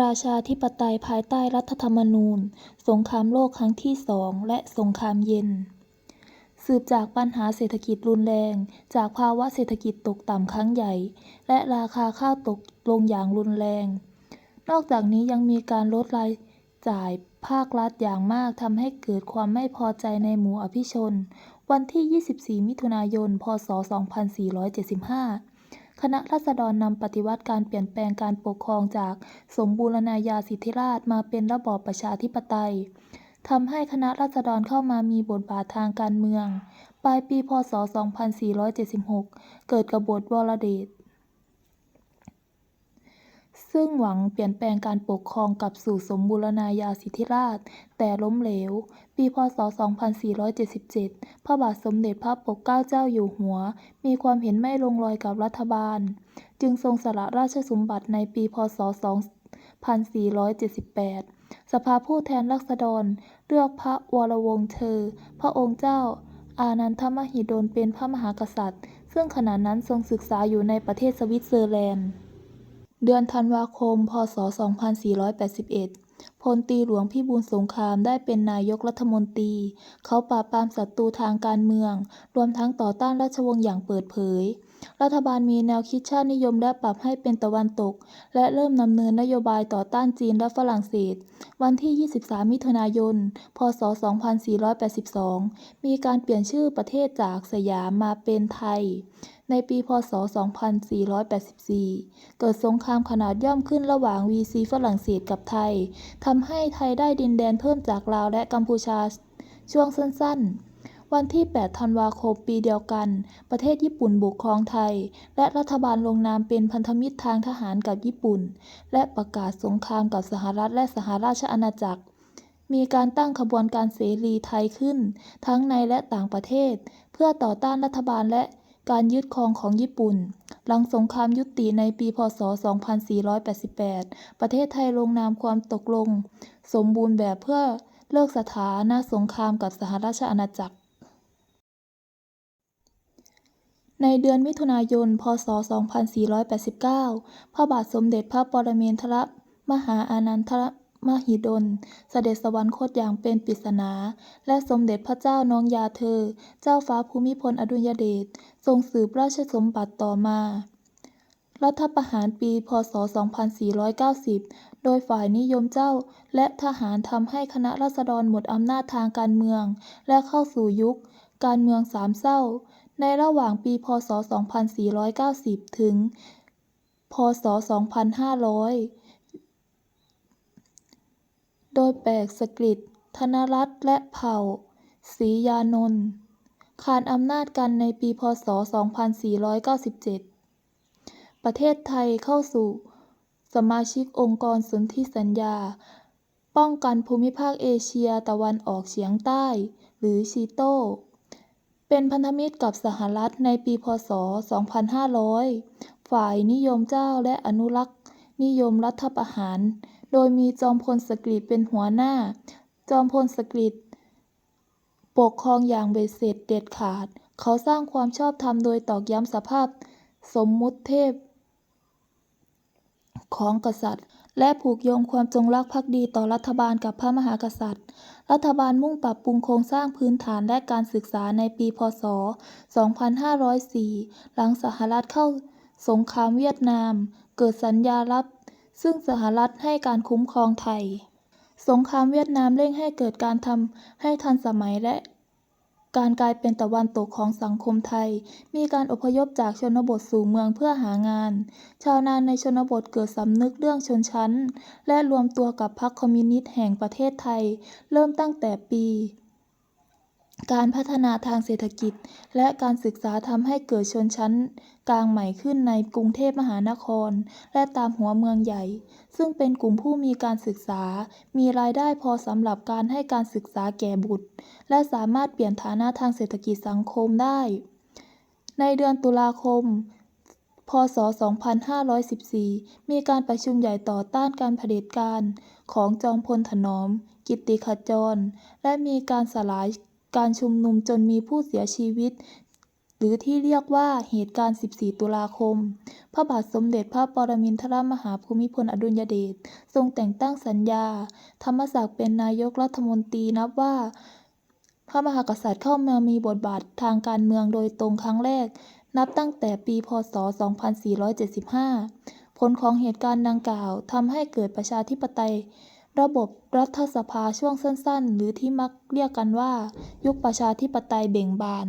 ราชาธิปไตยภายใต้รัฐธรรมนูญ สงครามโลกครั้งที่สองและสงครามเย็น สืบจากปัญหาเศรษฐกิจรุนแรง จากภาวะเศรษฐกิจตกต่ำครั้งใหญ่ และราคาข้าวตกลงอย่างรุนแรง นอกจากนี้ยังมีการลดรายจ่ายภาครัฐอย่างมากทำให้เกิดความไม่พอใจในหมู่อภิชน วันที่ 24 มิถุนายน พ.ศ.2475 คณะราษฎรนำปฏิวัติการเปลี่ยนแปลงการปกครองจากสมบูรณาญาสิทธิราชมาเป็นระบอบประชาธิปไตยทำให้คณะราษฎรเข้ามามีบทบาททางการเมือง ปลายปีพ.ศ.2476 เกิดกบฏวรเดช ซึ่งหวังเปลี่ยนแปลงการปกครองกลับสู่สมบูรณาญาสิทธิราชย์ แต่ล้มเหลว ปี พ.ศ.2477 พระบาทสมเด็จพระปกเกล้าเจ้าอยู่หัว มีความเห็นไม่ลงรอยกับรัฐบาล จึงทรงสละราชสมบัติในปี พ.ศ.2478 สภาผู้แทนราษฎร เลือกพระวรวงศ์เธอ พระองค์เจ้า อานันทมหิดลเป็นพระมหากษัตริย์ ซึ่งขณะนั้นทรงศึกษาอยู่ในประเทศสวิตเซอร์แลนด์ เดือนธันวาคม พ.ศ.2481 พลตีหลวงพิบูลสงครามได้เป็นนายกรัฐมนตรี เขาปราบปรามศัตรูทางการเมือง รวมทั้งต่อต้านราชวงศ์อย่างเปิดเผย รัฐบาลมีแนวคิดชาตินิยมและปรับให้เป็นตะวันตก และเริ่มดำเนินนโยบายต่อต้านจีนและฝรั่งเศส วันที่ 23 มิถุนายน พ.ศ.2482 มีการเปลี่ยนชื่อประเทศจากสยามมาเป็นไทย ในปี พ.ศ.2484 เกิดสงครามขนาดย่อมขึ้นระหว่างวีซีฝรั่งเศสกับไทย ทำให้ไทยได้ดินแดนเพิ่มจากลาวและกัมพูชาช่วงสั้นๆ วันที่ 8 ธันวาคมปีเดียวกัน ประเทศญี่ปุ่นบุกครองไทย และรัฐบาลลงนามเป็นพันธมิตรทางทหารกับญี่ปุ่น และประกาศสงครามกับสหรัฐและสหราชอาณาจักร มีการตั้งขบวนการเสรีไทยขึ้น ทั้งในและต่างประเทศ เพื่อต่อต้านรัฐบาลและการยึดครองของญี่ปุ่น หลังสงครามยุติในปี พ.ศ.2488 ประเทศไทยลงนามความตกลง สมบูรณ์แบบเพื่อเลิกสถานะสงครามกับสหราชอาณาจักร ในเดือนมิถุนายน พ.ศ.2489 พระบาทสมเด็จพระปรมินทรมหาอานันทมหิดล เสด็จสวรรคตอย่างเป็นปริศนา และสมเด็จพระเจ้าน้องยาเธอ เจ้าฟ้าภูมิพลอดุลยเดช ทรงสืบราชสมบัติต่อมา รัฐประหารปี พ.ศ.2490 โดยฝ่ายนิยมเจ้าและทหารทำให้คณะราษฎรหมดอำนาจทางการเมือง และเข้าสู่ยุค การเมืองสามเศร้า ในระหว่างปี พ.ศ.2490 ถึง พ.ศ.2500 โดยแปลกสกฤตธนรัตน์และเผ่าศรียานนท์ขานอำนาจกันในปี พ.ศ.2497 ประเทศไทยเข้าสู่สมาชิกองค์กรสนธิสัญญา ป้องกันภูมิภาคเอเชียตะวันออกเฉียงใต้ หรือซีโต้ เป็นพันธมิตรกับสหรัฐในปีพ.ศ.2500 ฝ่ายนิยมเจ้าและอนุรักษ์ นิยมรัฐประหาร โดยมีจอมพลสฤษดิ์เป็นหัวหน้า จอมพลสฤษดิ์ปกครองอย่างเบ็ดเสร็จเด็ดขาด เขาสร้างความชอบธรรมโดยตอกย้ำสภาพ สมมุติเทพ ของกษัตริย์ และผูกโยงความจงรักภักดีต่อรัฐบาลกับพระมหากษัตริย์ รัฐบาลมุ่งปรับปรุงโครงสร้างพื้นฐานและการศึกษาในปี พ.ศ.2504 หลังสหรัฐเข้าสงครามเวียดนาม เกิดสัญญาลับ ซึ่งสหรัฐให้การคุ้มครองไทย สงครามเวียดนามเร่งให้เกิดการทำให้ทันสมัยและ การกลายเป็นตะวันตกของสังคมไทย มีการอพยพจากชนบทสู่เมืองเพื่อหางาน ชาวนาในชนบทเกิดสำนึกเรื่องชนชั้น และรวมตัวกับพรรคคอมมิวนิสต์แห่งประเทศไทย เริ่มตั้งแต่ปี การพัฒนาทางเศรษฐกิจ และการศึกษาทำให้เกิดชนชั้นกลางใหม่ขึ้นในกรุงเทพมหานคร และตามหัวเมืองใหญ่ ซึ่งเป็นกลุ่มผู้มีการศึกษา มีรายได้พอสำหรับการให้การศึกษาแก่บุตร และสามารถเปลี่ยนฐานะทางเศรษฐกิจสังคมได้ ในเดือนตุลาคม พ.ศ.2514 มีการประชุมใหญ่ต่อต้านการเผด็จการของจอมพลถนอม กิตติขจร และมีการสลาย การชุมนุมจนมีผู้เสียชีวิต หรือที่เรียกว่าเหตุการณ์ 14 ตุลาคม พระบาทสมเด็จพระปรมินทรมหาภูมิพลอดุลยเดชทรงแต่งตั้งสัญญา ธรรมศักดิ์เป็นนายกรัฐมนตรีนับว่า พระมหากษัตริย์เข้ามามีบทบาททางการเมืองโดยตรงครั้งแรก นับตั้งแต่ปี พ.ศ.2475 ผลของเหตุการณ์ดังกล่าวทำให้เกิดประชาธิปไตย ระบบรัฐสภาช่วงสั้น ๆ หรือที่มักเรียกกันว่า ยุคประชาธิปไตยเบ่งบาน